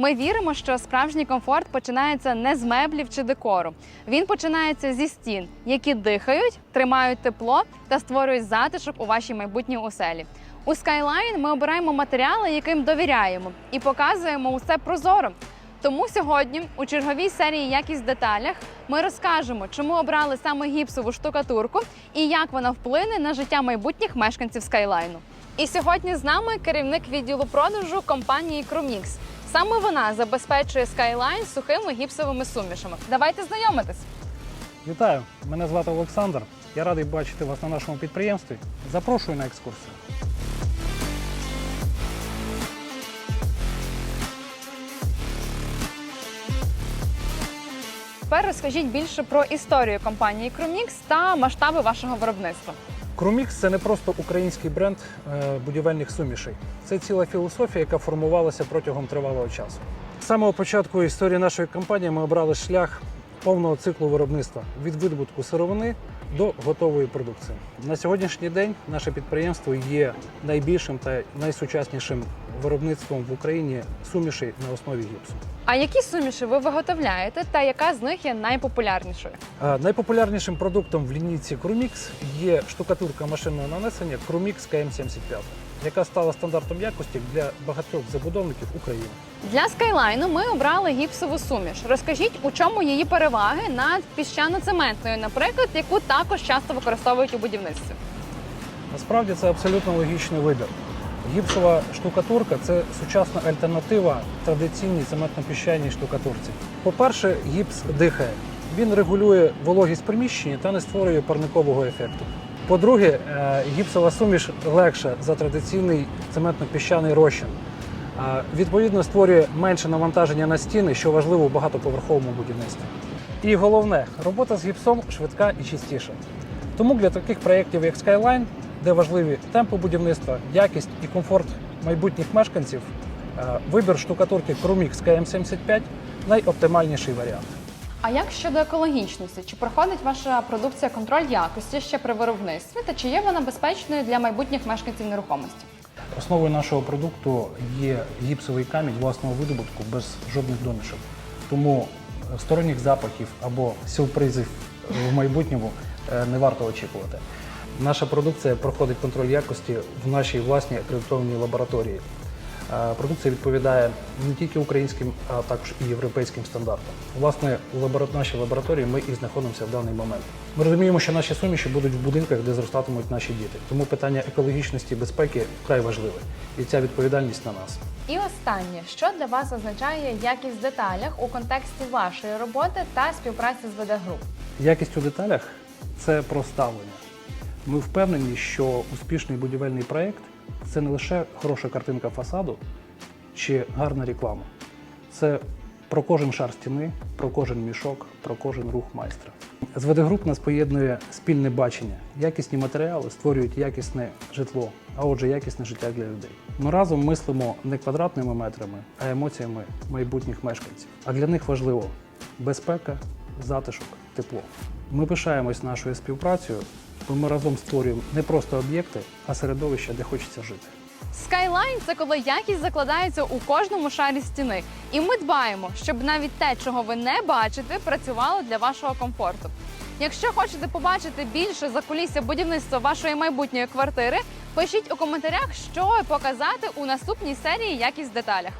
Ми віримо, що справжній комфорт починається не з меблів чи декору. Він починається зі стін, які дихають, тримають тепло та створюють затишок у вашій майбутній оселі. У Skyline ми обираємо матеріали, яким довіряємо, і показуємо усе прозоро. Тому сьогодні у черговій серії Якість в деталях ми розкажемо, чому обрали саме гіпсову штукатурку і як вона вплине на життя майбутніх мешканців Скайлайну. І сьогодні з нами керівник відділу продажу компанії Крумікс. Саме вона забезпечує Skyline сухими гіпсовими сумішами. Давайте знайомитись. Вітаю! Мене звати Олександр. Я радий бачити вас на нашому підприємстві. Запрошую на екскурсію. Тепер розкажіть більше про історію компанії Крумікс та масштаби вашого виробництва. Крумікс це не просто український бренд е, будівельних сумішей. Це ціла філософія, яка формувалася протягом тривалого часу. З самого початку історії нашої компанії ми обрали шлях повного циклу виробництва від видобутку сировини до готової продукції. На сьогоднішній день наше підприємство є найбільшим та найсучаснішим виробництвом в Україні сумішей на основі гіпсу. А які суміші ви виготовляєте, та яка з них є найпопулярнішою? Е, Найпопулярнішим продуктом в лінійці Крумікс є штукатурка машинного нанесення Крумікс КМ75, яка стала стандартом якості для багатьох забудовників України. Для скайлайну ми обрали гіпсову суміш. Розкажіть, у чому її переваги над піщано-цементною, наприклад, яку також часто використовують у будівництві. Насправді це абсолютно логічний вибір. Гіпсова штукатурка це сучасна альтернатива традиційній цементно-піщаній штукатурці. По-перше, гіпс дихає. Він регулює вологість приміщення та не створює парникового ефекту. По-друге, е, гіпсова суміш легша за традиційний цементно-піщаний розчин. Відповідно, створює менше навантаження на стіни, що важливо в багатоповерховому будівництві. І головне, робота з гіпсом швидка і чистіша. Тому для таких проєктів, як Skyline, де важливі темпи будівництва, якість і комфорт майбутніх мешканців, е, вибір штукатурки Crumix KM75 найоптимальніший варіант. А як щодо екологічності? Чи проходить ваша продукція контроль якості ще при виробництві? Та чи є вона безпечною для майбутніх мешканців нерухомості? Основою нашого продукту є гіпсовий камінь власного видобутку без жодних домішок. Тому е, сторонніх запахів або сюрпризів в майбутньому е, не варто очікувати. Наша продукція проходить контроль якості в нашій власній акредитованій лабораторії. Е, Продукція відповідає не тільки українським, а також і європейським стандартам. Власне, у нашій лабораторії ми і знаходимося в даний момент. Ми розуміємо, що наші суміші будуть в будинках, де зростатимуть наші діти. Тому питання екологічності і безпеки вкрай важливе. І ця відповідальність на нас. І останнє, що для вас означає якість в деталях у контексті вашої роботи та співпраці з ВД Груп? Якість у деталях це про ставлення. Ми впевнені, що успішний будівельний проєкт це не лише хороша картинка фасаду чи гарна реклама. Це про кожен шар стіни, про кожен мішок, про кожен рух майстра. З ВД груп нас поєднує спільне бачення. Якісні матеріали створюють якісне житло, а отже, якісне життя для людей. Ми разом мислимо не квадратними метрами, а емоціями майбутніх мешканців. А для них важливо безпека, затишок, тепло. Ми пишаємось нашою співпрацею, бо ми разом створюємо не просто об'єкти, а середовище, де хочеться жити. Skyline – це коли якість закладається у кожному шарі стіни. І ми дбаємо, щоб навіть те, чого ви не бачите, працювало для вашого комфорту. Якщо хочете побачити більше за кулісся будівництва вашої майбутньої квартири, пишіть у коментарях, що показати у наступній серії якість в деталях.